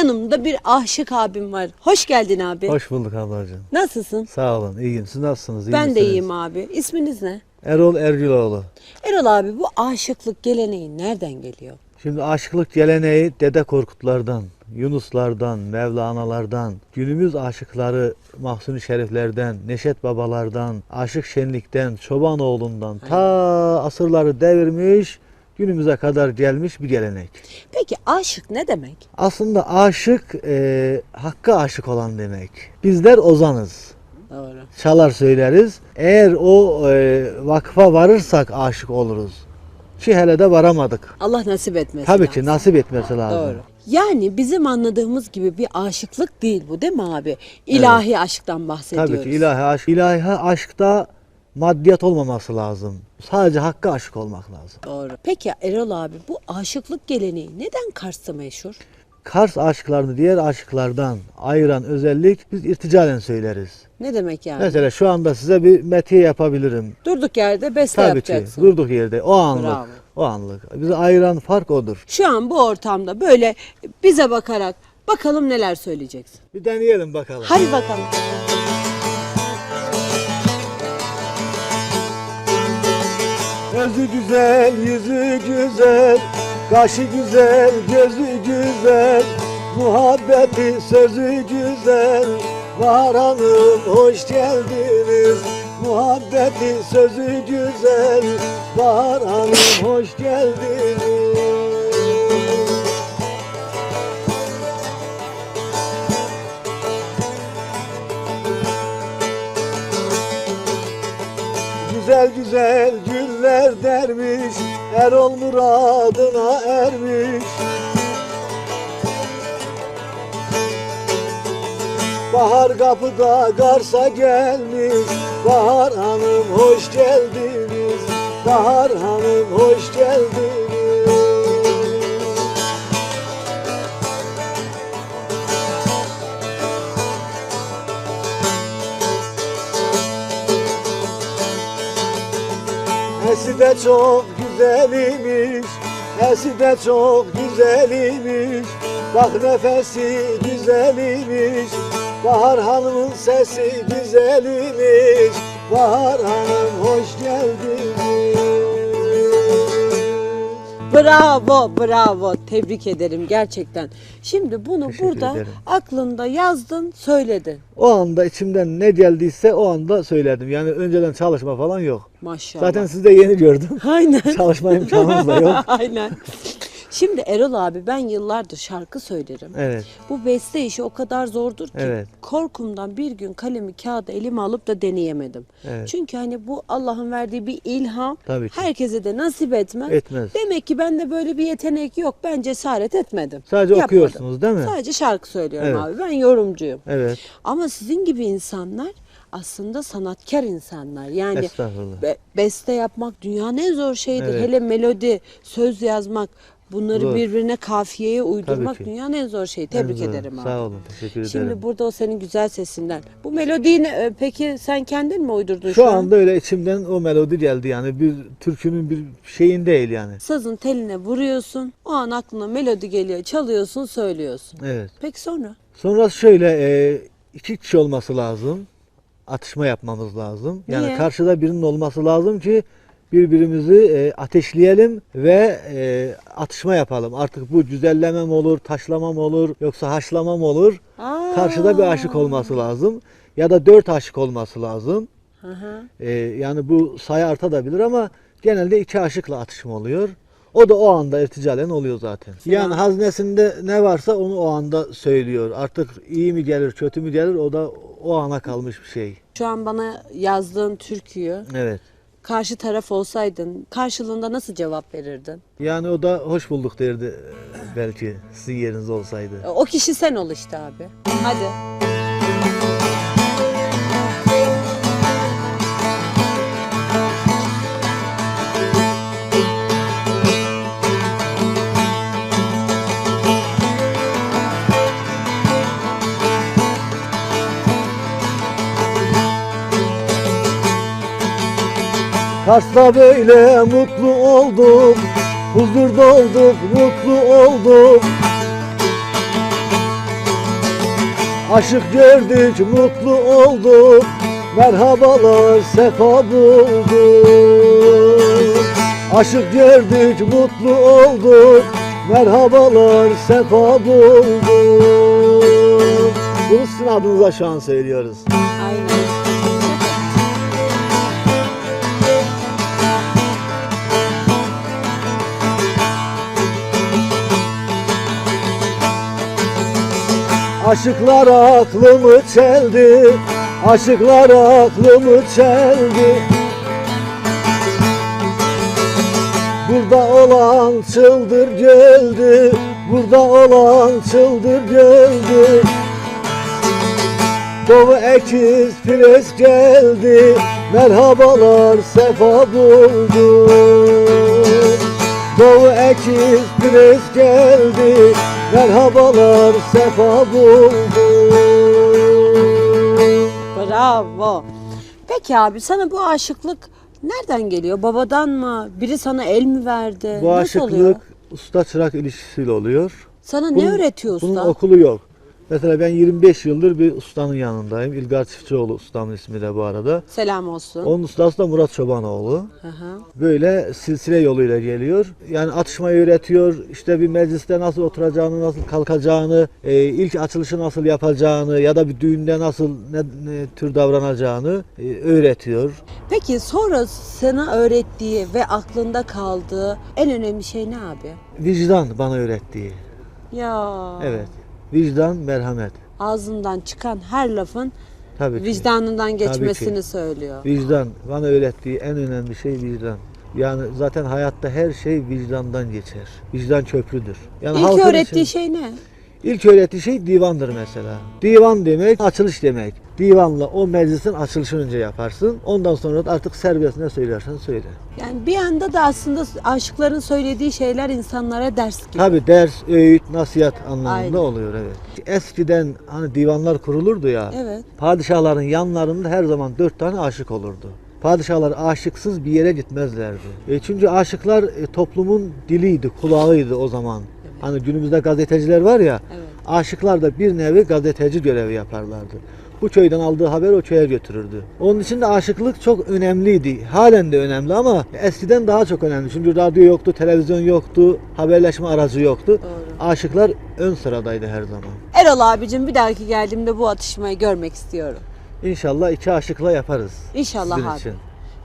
Yanımda bir aşık abim var. Hoş geldin abi. Hoş bulduk ablacığım. Nasılsın? Sağ olun, iyiyim. Siz nasılsınız? iyi ben de misiniz? iyiyim abi. İsminiz ne? Erol Ergüloğlu. Erol abi bu aşıklık geleneği nereden geliyor? Şimdi aşıklık geleneği Dede Korkutlardan, Yunuslardan, Mevlana'lardan, günümüz aşıkları Mahsuni Şeriflerden, Neşet Babalardan, Aşık Şenlik'ten, Çobanoğlu'ndan ta asırları devirmiş, günümüze kadar gelmiş bir gelenek. Peki aşık ne demek? Aslında aşık, e, hakka aşık olan demek. Bizler ozanız. Doğru. çalar söyleriz. Eğer o e, vakfa varırsak aşık oluruz. Ki hele de varamadık. Allah nasip etmesin. Tabii ki nasip etmesi lazım. Doğru. Yani bizim anladığımız gibi bir aşıklık değil bu değil mi abi? İlahi aşktan bahsediyoruz. Tabii ki ilahi aşk. İlahi aşkta maddiyat olmaması lazım. Sadece hakka aşık olmak lazım. Doğru. Peki Erol abi bu aşıklık geleneği neden Kars'ta meşhur? Kars aşıklarını diğer aşıklardan ayıran özellik biz irticalen söyleriz. Ne demek yani? Mesela şu anda size bir metiye yapabilirim. Durduk yerde beste Tabii ki yapacaksın. durduk yerde o anlık. Bravo. O anlık. Bizi ayıran fark odur. Şu an bu ortamda böyle bize bakarak bakalım neler söyleyeceksin. Bir deneyelim bakalım. Hadi bakalım. Özü güzel, yüzü güzel, kaşı güzel, gözü güzel, muhabbeti sözü güzel. Bahar Hanım hoş geldiniz, muhabbeti sözü güzel, Bahar Hanım hoş geldiniz. Güzel güzel Erol muradına ermiş. Bahar kapıda Kars'a gelmiş. Bahar hanım hoş geldiniz. Bahar hanım hoş geldiniz. Esi de çok güzelmiş Esi de çok güzelmiş. Bak nefesi güzelmiş Bahar Hanım'ın sesi güzelmiş. Bahar Hanım hoş geldiniz Bravo, bravo. Tebrik ederim gerçekten. Şimdi bunu Teşekkür burada ederim. aklında yazdın, söyledin. O anda içimden ne geldiyse o anda söyledim. Yani önceden çalışma falan yok. Maşallah. Zaten sizi de yeni gördüm. Aynen. Çalışma imkanımız da yok. Aynen. Şimdi Erol abi ben yıllardır şarkı söylerim. Evet. Bu beste işi o kadar zordur ki Evet. korkumdan bir gün kalemi kağıda elime alıp da deneyemedim. Evet. Çünkü hani bu Allah'ın verdiği bir ilham Tabii ki. herkese de nasip etmez. Etmez. Demek ki bende böyle bir yetenek yok. Ben cesaret etmedim. Sadece Yapmadım. okuyorsunuz değil mi? Sadece şarkı söylüyorum Evet. abi. Ben yorumcuyum. Evet. Ama sizin gibi insanlar aslında sanatkar insanlar. Yani be- beste yapmak dünyanın en zor şeyidir. Evet. Hele melodi, söz yazmak, bunları Zor. birbirine kafiyeye uydurmak dünyanın en zor şeyi. Tebrik En zor. ederim abi. Sağ olun. Teşekkür Şimdi ederim. burada o senin güzel sesinden. Bu melodiyi ne- e, peki sen kendin mi uydurdun şu, Şu an? anda öyle içimden o melodi geldi yani bir türkünün bir şeyin değil yani. Sazın teline vuruyorsun. O an aklına melodi geliyor. Çalıyorsun, söylüyorsun. Evet. Peki sonra? Sonrası şöyle e, iki kişi olması lazım. Atışma yapmamız lazım. Yani Niye? karşıda birinin olması lazım ki birbirimizi e, ateşleyelim ve e, atışma yapalım. Artık bu güzellemem olur, taşlamam olur, yoksa haşlamam olur. Aa. Karşıda bir aşık olması lazım. Ya da dört aşık olması lazım. Hı hı. E, yani bu sayı artabilir ama genelde iki aşıkla atışma oluyor. O da o anda irticalen oluyor zaten. Yani haznesinde ne varsa onu o anda söylüyor. Artık iyi mi gelir, kötü mü gelir o da o ana kalmış bir şey. Şu an bana yazdığın türküyü Evet. Karşı taraf olsaydın karşılığında nasıl cevap verirdin? Yani o da hoş bulduk derdi belki sizin yerinizde olsaydı. O kişi sen ol işte abi. Hadi. Kars'ta böyle mutlu olduk, huzurda olduk, mutlu olduk. Aşık gördük, mutlu olduk. Merhabalar, sefa bulduk. Aşık gördük, mutlu olduk. Merhabalar, sefa bulduk. Bunu sizin adınıza şu an söylüyoruz. Aynen. Aşıklar aklımı çeldi Aşıklar aklımı çeldi. Burada olan çıldır geldi Burada olan çıldır geldi Doğu ekiz pires geldi Merhabalar sefa buldu Doğu ekiz pires geldi Merhabalar sefa buldu Bravo. Peki abi sana bu aşıklık nereden geliyor? Babadan mı? Biri sana el mi verdi? Bu Nasıl aşıklık oluyor? usta çırak ilişkisiyle oluyor. Sana Bunun- ne öğretiyor usta? Bunun okulu yok. Mesela ben 25 yıldır bir ustanın yanındayım. İlgar Çiftçioğlu ustamın ismi de bu arada. Selam olsun. Onun ustası da Murat Çobanoğlu. Hı hı. Böyle silsile yoluyla geliyor. Yani atışmayı öğretiyor. İşte bir mecliste nasıl oturacağını, nasıl kalkacağını, e, ilk açılışı nasıl yapacağını ya da bir düğünde nasıl ne, ne tür davranacağını e, öğretiyor. Peki sonra sana öğrettiği ve aklında kaldığı en önemli şey ne abi? Vicdan bana öğrettiği. Ya. Evet. Vicdan, merhamet. Ağzından çıkan her lafın Tabii ki. vicdanından geçmesini ki. söylüyor. Vicdan bana öğrettiği en önemli şey vicdan. Yani zaten hayatta her şey vicdandan geçer. Vicdan köprüdür. Yani İlk halkın öğrettiği için- şey ne? İlk öğrettiği şey divandır mesela. Divan demek açılış demek. Divanla o meclisin açılışını önce yaparsın. Ondan sonra da artık serbest ne söylersen söyle. Yani bir anda da aslında aşıkların söylediği şeyler insanlara ders gibi. Tabi ders, öğüt, nasihat anlamında Aynen. oluyor evet. Eskiden hani divanlar kurulurdu ya. Evet. Padişahların yanlarında her zaman dört tane aşık olurdu. Padişahlar aşıksız bir yere gitmezlerdi. E çünkü aşıklar e, toplumun diliydi, kulağıydı o zaman. Hani günümüzde gazeteciler var ya, Evet. aşıklar da bir nevi gazeteci görevi yaparlardı. Bu köyden aldığı haber o köye götürürdü. Onun için de aşıklık çok önemliydi. Halen de önemli ama eskiden daha çok önemli. Çünkü radyo yoktu, televizyon yoktu, haberleşme aracı yoktu. Doğru. Aşıklar ön sıradaydı her zaman. Erol abicim bir dahaki geldiğimde bu atışmayı görmek istiyorum. İnşallah iki aşıkla yaparız. İnşallah abi. için.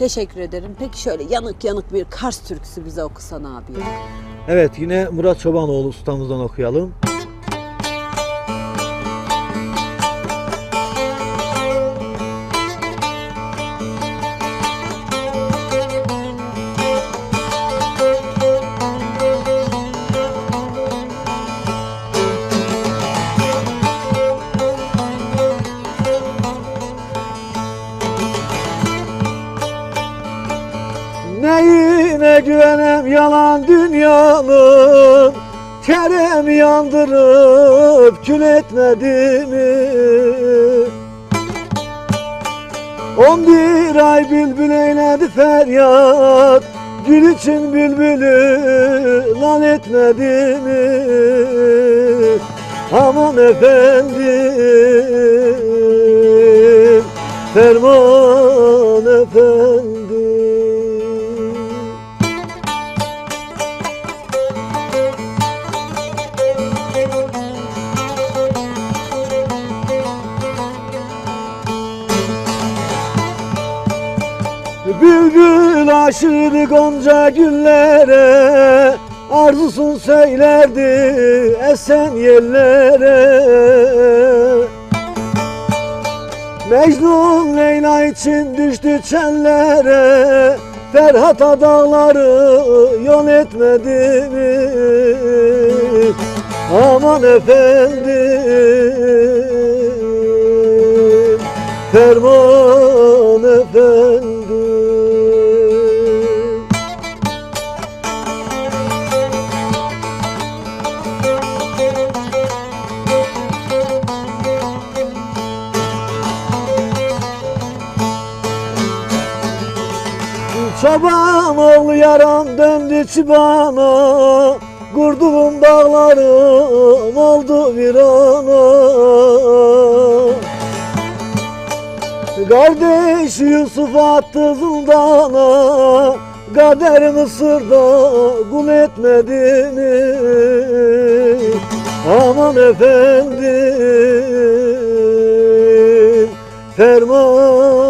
Teşekkür ederim. Peki şöyle yanık yanık bir Kars türküsü bize okusan abi. Evet yine Murat Çobanoğlu ustamızdan okuyalım. Güvenem yalan dünyanın Kerem yandırıp kül etmedi mi? On bir ay bülbül eyledi feryat Gül için bülbülü lan etmedi mi? Aman efendim Ferman efendim aşırı gonca güllere Arzusun söylerdi esen yerlere Mecnun Leyla için düştü çellere Ferhat dağları yol etmedi mi? Aman efendim Ferman efendim döndü çibana Kurduğum dağlarım oldu virana Kardeş Yusuf attı zindana Kader Mısır'da kul etmedi mi? Aman efendim Ferman